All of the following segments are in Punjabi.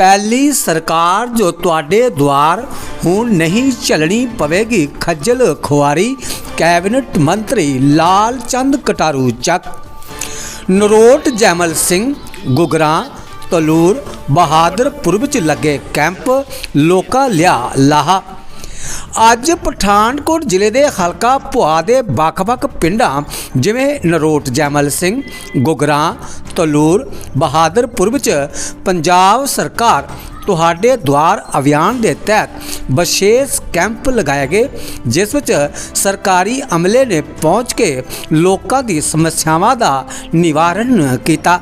ਪਹਿਲੀ ਸਰਕਾਰ ਜੋ ਤੁਹਾਡੇ ਦੁਆਰ ਹੁਣ ਨਹੀਂ ਚੱਲਣੀ ਪਵੇਗੀ, ਖੱਜਲ ਖੁਆਰੀ, ਕੈਬਨਿਟ ਮੰਤਰੀ ਲਾਲ ਚੰਦ ਕਟਾਰੂ ਚੱਕ। ਨਰੋਟ ਜੈਮਲ ਸਿੰਘ, ਗੁਗਰਾ, ਤਲੂਰ, ਬਹਾਦਰਪੁਰ ਵਿੱਚ ਲੱਗੇ ਕੈਂਪ, ਲੋਕਾਂ ਲਿਆ ਲਾਹਾ। ਅੱਜ ਪਠਾਨਕੋਟ ਜ਼ਿਲ੍ਹੇ ਦੇ ਹਲਕਾ ਭੁਆ ਦੇ ਵੱਖ-ਵੱਖ ਪਿੰਡਾਂ, ਜਿਵੇਂ ਨਰੋਟ ਜੈਮਲ ਸਿੰਘ, ਗੁਗਰਾ, ਤਲੂਰ, ਬਹਾਦਰਪੁਰ ਵਿੱਚ ਪੰਜਾਬ ਸਰਕਾਰ ਤੁਹਾਡੇ ਦੁਆਰ ਅਭਿਆਨ ਦੇ ਤਹਿਤ ਵਿਸ਼ੇਸ਼ ਕੈਂਪ ਲਗਾਏ ਗਏ, ਜਿਸ ਵਿੱਚ ਸਰਕਾਰੀ ਅਮਲੇ ਨੇ ਪਹੁੰਚ ਕੇ ਲੋਕਾਂ ਦੀ ਸਮੱਸਿਆਵਾਂ ਦਾ ਨਿਵਾਰਨ ਕੀਤਾ।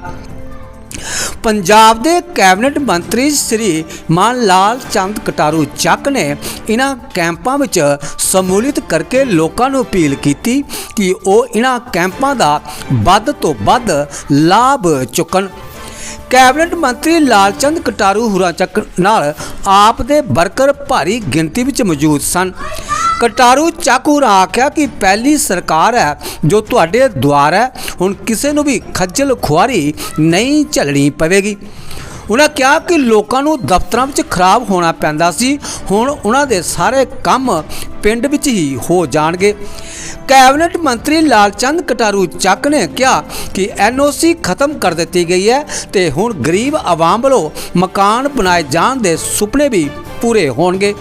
ਪੰਜਾਬ ਦੇ ਕੈਬਨਿਟ ਮੰਤਰੀ ਸ੍ਰੀ ਮਾਨ ਲਾਲ ਚੰਦ ਕਟਾਰੂ ਚੱਕ ਨੇ ਇਹਨਾਂ ਕੈਂਪਾਂ ਵਿੱਚ ਸਮੂਲਿਤ ਕਰਕੇ ਲੋਕਾਂ ਨੂੰ ਅਪੀਲ ਕੀਤੀ ਕਿ ਉਹ ਇਹਨਾਂ ਕੈਂਪਾਂ ਦਾ ਵੱਧ ਤੋਂ ਵੱਧ ਲਾਭ ਚੁੱਕਣ। ਕੈਬਨਿਟ ਮੰਤਰੀ ਲਾਲਚੰਦ ਕਟਾਰੂ ਹੁਰਾ ਚੱਕ ਨਾਲ ਆਪ ਦੇ ਵਰਕਰ ਭਾਰੀ ਗਿਣਤੀ ਵਿੱਚ ਮੌਜੂਦ ਸਨ। ਕਟਾਰੂ ਚਾਕੂ ਆਖਿਆ ਕਿ ਪਹਿਲੀ ਸਰਕਾਰ ਹੈ ਜੋ ਤੁਹਾਡੇ ਦੁਆਰ ਹੈ, ਹੁਣ ਕਿਸੇ ਨੂੰ ਵੀ ਖੱਜਲ ਖੁਆਰੀ ਨਹੀਂ ਝੱਲਣੀ ਪਵੇਗੀ। ਉਹਨਾਂ ਕਿਹਾ ਕਿ ਲੋਕਾਂ ਨੂੰ ਦਫ਼ਤਰਾਂ ਵਿੱਚ ਖਰਾਬ ਹੋਣਾ ਪੈਂਦਾ ਸੀ। ਹੁਣ ਉਹਨਾਂ ਦੇ ਸਾਰੇ ਕੰਮ ਪਿੰਡ ਵਿੱਚ ਹੀ ਹੋ ਜਾਣਗੇ। ਕੈਬਨਿਟ ਮੰਤਰੀ ਲਾਲਚੰਦ ਕਟਾਰੂ ਚੱਕ ਨੇ ਕਿਹਾ ਕਿ ਐਨਓਸੀ ਖਤਮ ਕਰ ਦਿੱਤੀ ਗਈ ਹੈ ਤੇ ਹੁਣ ਗਰੀਬ ਆਵਾਮ ਵੱਲੋਂ ਮਕਾਨ ਬਣਾਏ ਜਾਣ ਦੇ ਸੁਪਨੇ ਵੀ ਪੂਰੇ ਹੋਣਗੇ।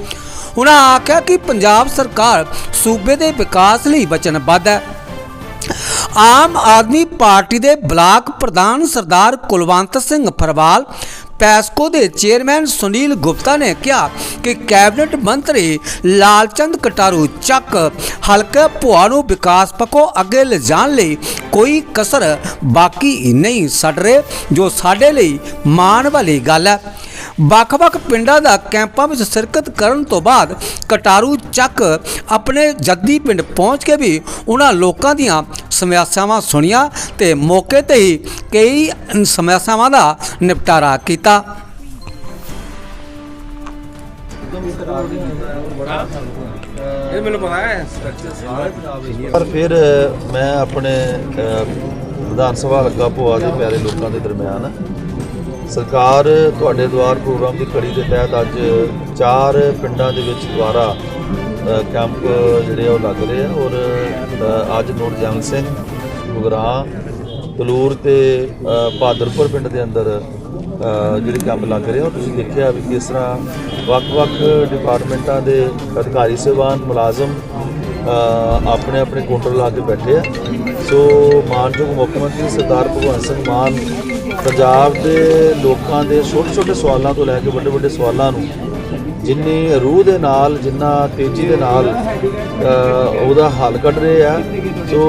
ਉਹਨਾਂ ਆਖਿਆ ਕਿ ਪੰਜਾਬ ਸਰਕਾਰ ਸੂਬੇ ਦੇ ਵਿਕਾਸ ਲਈ ਵਚਨਬੱਧ ਹੈ। ਆਮ ਆਦਮੀ ਪਾਰਟੀ ਦੇ ਬਲਾਕ ਪ੍ਰਧਾਨ ਸਰਦਾਰ ਕੁਲਵੰਤ ਸਿੰਘ ਫਰਵਾਲ ਪੈਸਕੋ ਦੇ ਚੇਅਰਮੈਨ ਸੁਨੀਲ ਗੁਪਤਾ ਨੇ ਕਿਹਾ ਕਿ ਕੈਬਨਿਟ ਮੰਤਰੀ ਲਾਲਚੰਦ ਕਟਾਰੂ ਚੱਕ ਹਲਕਾ ਭੁਆ ਨੂੰ ਵਿਕਾਸ ਪੱਖੋਂ ਅੱਗੇ ਲਿਜਾਣ ਲਈ ਕੋਈ ਕਸਰ ਬਾਕੀ ਨਹੀਂ ਛੱਡ ਰਹੇ, ਜੋ ਸਾਡੇ ਲਈ ਮਾਣ ਵਾਲੀ ਗੱਲ ਹੈ। ਵੱਖ-ਵੱਖ ਪਿੰਡਾਂ ਦਾ ਕੈਂਪਾਂ ਵਿੱਚ ਸ਼ਿਰਕਤ ਕਰਨ ਤੋਂ ਬਾਅਦ ਕਟਾਰੂ ਚੱਕ ਆਪਣੇ ਜੱਦੀ ਪਿੰਡ ਪਹੁੰਚ ਕੇ ਵੀ ਉਹਨਾਂ ਲੋਕਾਂ ਦੀਆਂ ਸਮੱਸਿਆਵਾਂ ਸੁਣੀਆਂ ਤੇ ਮੌਕੇ ਤੇ ਹੀ ਕਈ ਸਮੱਸਿਆਵਾਂ ਦਾ ਨਿਪਟਾਰਾ ਕੀਤਾ। ਇਹ ਮੈਨੂੰ ਪਤਾ ਹੈ। ਸਟਰਕਚਰ ਸਾਰੇ ਪੰਜਾਬ ਵਿੱਚ ਪਰ ਫਿਰ ਮੈਂ ਆਪਣੇ ਵਿਧਾਨ ਸਭਾ ਹਲਕਾ ਭੋਆ ਦੇ ਪਿਆਰੇ ਲੋਕਾਂ ਦੇ ਦਰਮਿਆਨ ਸਰਕਾਰ ਤੁਹਾਡੇ ਦੁਆਰ ਪ੍ਰੋਗਰਾਮ ਦੀ ਕੜੀ ਦੇ ਤਹਿਤ ਅੱਜ ਚਾਰ ਪਿੰਡਾਂ ਦੇ ਵਿੱਚ ਦੁਆਰਾ ਕੈਂਪ ਜਿਹੜੇ ਆ ਉਹ ਲੱਗ ਰਹੇ ਆ ਔਰ ਅੱਜ ਨੋਟ ਜਮਨ ਸਿੰਘ ਗੁਗਰਾਹ ਤਲੂਰ ਤੇ ਅ, ਬਹਾਦਰਪੁਰ ਪਿੰਡ ਦੇ ਅੰਦਰ ਜਿਹੜੇ ਕੈਂਪ ਲੱਗ ਰਹੇ ਆ ਔਰ ਤੁਸੀਂ ਦੇਖਿਆ ਵੀ ਕਿਸ ਤਰ੍ਹਾਂ ਵੱਖ-ਵੱਖ ਡਿਪਾਰਟਮੈਂਟਾਂ ਦੇ ਅਧਿਕਾਰੀ ਸੇਵਾਨ ਮੁਲਾਜ਼ਮ ਆਪਣੇ ਆਪਣੇ ਕਾਊਂਟਰ ਲਾ ਕੇ ਬੈਠੇ ਆ। ਸੋ ਮਾਨਯੋਗ ਮੁੱਖ ਮੰਤਰੀ ਸਰਦਾਰ ਭਗਵੰਤ ਸਿੰਘ ਮਾਨ ਪੰਜਾਬ ਦੇ ਲੋਕਾਂ ਦੇ ਛੋਟੇ ਛੋਟੇ ਸਵਾਲਾਂ ਤੋਂ ਲੈ ਕੇ ਵੱਡੇ ਵੱਡੇ ਸਵਾਲਾਂ ਨੂੰ ਜਿੰਨੀ ਰੂਹ ਦੇ ਨਾਲ, ਜਿੰਨਾ ਤੇਜ਼ੀ ਦੇ ਨਾਲ ਉਹਦਾ ਹੱਲ ਕੱਢ ਰਹੇ ਆ। ਸੋ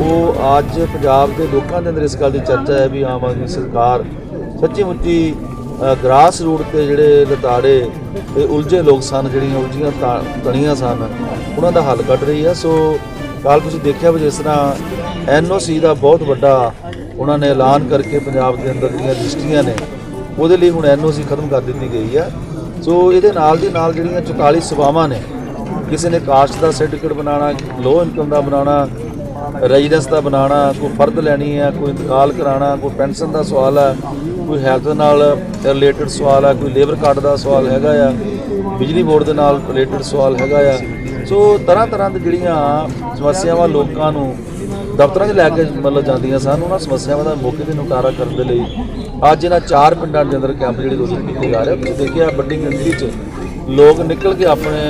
ਉਹ ਅੱਜ ਪੰਜਾਬ ਦੇ ਲੋਕਾਂ ਦੇ ਅੰਦਰ ਇਸ ਗੱਲ ਦੀ ਚਰਚਾ ਹੈ ਵੀ ਆਮ ਆਦਮੀ ਸਰਕਾਰ ਸੱਚੀ ਮੁੱਚੀ ਗ੍ਰਾਸ ਰੂਟ ਤੇ ਜਿਹੜੇ ਲਤਾੜੇ ਤੇ ਉਲਝੇ ਲੋਕ ਸਨ, ਜਿਹੜੀਆਂ ਉਲਝੀਆਂ ਤਾਂ- ਤਣੀਆਂ ਸਨ, ਉਹਨਾਂ ਦਾ ਹੱਲ ਕੱਢ ਰਹੀ ਆ। ਸੋ ਕੱਲ ਤੁਸੀਂ ਦੇਖਿਆ ਵੀ ਜਿਸ ਤਰ੍ਹਾਂ ਐਨਓਸੀ ਦਾ ਬਹੁਤ ਵੱਡਾ ਉਹਨਾਂ ਨੇ ਐਲਾਨ ਕਰਕੇ ਪੰਜਾਬ ਦੇ ਅੰਦਰ ਜਿਹੜੀਆਂ ਰਜਿਸਟਰੀਆਂ ਨੇ, ਉਹਦੇ ਲਈ ਹੁਣ ਐਨਓਸੀ ਖਤਮ ਕਰ ਦਿੱਤੀ ਗਈ ਆ ਸੋ ਇਹਦੇ ਨਾਲ ਦੀ ਨਾਲ ਜਿਹੜੀਆਂ 44 ਸੇਵਾਵਾਂ ਨੇ, ਕਿਸੇ ਨੇ ਕਾਸਟ ਦਾ ਸਰਟੀਫਿਕੇਟ ਬਣਾਉਣਾ ਲੋ ਇਨਕਮ ਦਾ ਬਣਾਉਣਾ ਰੈਜ਼ੀਡੈਂਸ ਦਾ ਬਣਾਉਣਾ, ਕੋਈ ਫਰਦ ਲੈਣੀ ਹੈ, ਕੋਈ ਇੰਤਕਾਲ ਕਰਾਉਣਾ, ਕੋਈ ਪੈਨਸ਼ਨ ਦਾ ਸਵਾਲ ਆ ਕੋਈ ਹੈਲਥ ਨਾਲ ਰਿਲੇਟਡ ਸਵਾਲ ਆ ਕੋਈ ਲੇਬਰ ਕਾਰਡ ਦਾ ਸਵਾਲ ਹੈਗਾ ਆ, ਬਿਜਲੀ ਬੋਰਡ ਦੇ ਨਾਲ ਰਿਲੇਟਡ ਸਵਾਲ ਹੈਗਾ ਆ। ਸੋ ਤਰ੍ਹਾਂ ਤਰ੍ਹਾਂ ਦੀ ਜਿਹੜੀਆਂ ਸਮੱਸਿਆਵਾਂ ਲੋਕਾਂ ਨੂੰ ਦਫ਼ਤਰਾਂ 'ਚ ਲੈ ਕੇ ਮਤਲਬ ਜਾਂਦੀਆਂ ਸਨ। ਉਹਨਾਂ ਸਮੱਸਿਆਵਾਂ ਦਾ ਮੌਕੇ ਤੇ ਨਿਪਟਾਰਾ ਕਰਨ ਦੇ ਲਈ ਅੱਜ ਇਹਨਾਂ ਚਾਰ ਪਿੰਡਾਂ ਦੇ ਅੰਦਰ ਕੈਂਪ ਜਿਹੜੇ ਦੋਸਤ ਕੀਤੇ ਜਾ ਰਹੇ ਤੁਸੀਂ ਦੇਖਿਆ ਵੱਡੀ ਗਿਣਤੀ 'ਚ ਲੋਕ ਨਿਕਲ ਕੇ ਆਪਣੇ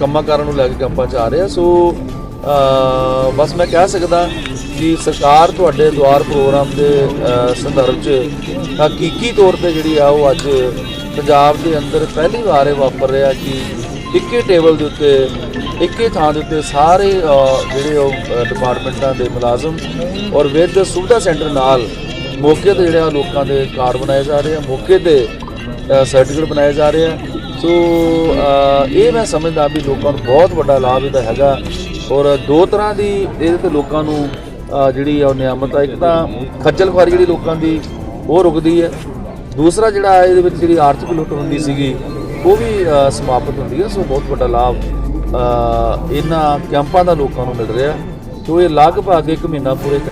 ਕੰਮਾਂ ਕਾਰਾਂ ਨੂੰ ਲੈ ਕੇ ਕੈਂਪਾਂ 'ਚ ਆ ਰਹੇ ਆ। ਸੋ ਬਸ ਮੈਂ ਕਹਿ ਸਕਦਾ ਕਿ ਸਰਕਾਰ ਤੁਹਾਡੇ ਦੁਆਰ ਪ੍ਰੋਗਰਾਮ ਦੇ ਸੰਦਰਭ 'ਚ ਹਕੀਕੀ ਤੌਰ ਤੇ ਜਿਹੜੀ ਆ ਉਹ ਅੱਜ ਪੰਜਾਬ ਦੇ ਅੰਦਰ ਪਹਿਲੀ ਵਾਰ ਇਹ ਵਾਪਰ ਰਿਹਾ ਕਿ ਇੱਕੇ ਟੇਬਲ ਦੇ ਉੱਤੇ, ਇੱਕੇ ਥਾਂ ਦੇ ਉੱਤੇ ਸਾਰੇ ਜਿਹੜੇ ਉਹ ਡਿਪਾਰਟਮੈਂਟਾਂ ਦੇ ਮੁਲਾਜ਼ਮ ਔਰ ਵਿਦ ਸੁਵਿਧਾ ਸੈਂਟਰ ਨਾਲ ਮੌਕੇ ਤੇ ਜਿਹੜੇ ਆ ਲੋਕਾਂ ਦੇ ਕਾਰਡ ਬਣਾਏ ਜਾ ਰਹੇ ਆ, ਮੌਕੇ ਤੇ ਸਰਟੀਫਿਕੇਟ ਬਣਾਏ ਜਾ ਰਹੇ ਆ। ਸੋ ਇਹ ਮੈਂ ਸਮਝਦਾ ਵੀ ਲੋਕਾਂ ਨੂੰ ਬਹੁਤ ਵੱਡਾ ਲਾਭ ਇਹਦਾ ਹੈਗਾ ਔਰ ਦੋ ਤਰ੍ਹਾਂ ਦੀ ਇਹਦੇ ਤੇ ਲੋਕਾਂ ਨੂੰ ਜਿਹੜੀ ਆ ਉਹ ਨਿਆਮਤ ਆ। ਇੱਕ ਤਾਂ ਖੱਜਲ ਖੁਆਰੀ ਜਿਹੜੀ ਲੋਕਾਂ ਦੀ ਉਹ ਰੁਕਦੀ ਹੈ। ਦੂਸਰਾ ਜਿਹੜਾ ਇਹਦੇ ਵਿੱਚ ਜਿਹੜੀ ਆਰਥਿਕ ਲੁੱਟ ਹੁੰਦੀ ਸੀਗੀ ਉਹ ਵੀ ਸਮਾਪਤ ਹੁੰਦੀ ਹੈ, ਸੋ ਬਹੁਤ ਵੱਡਾ ਲਾਭ ਇਹਨਾਂ ਕੈਂਪਾਂ ਦਾ ਲੋਕਾਂ ਨੂੰ ਮਿਲ ਰਿਹਾ ਸੋ ਇਹ ਲਗਭਗ ਇੱਕ ਮਹੀਨਾ ਪੂਰੇ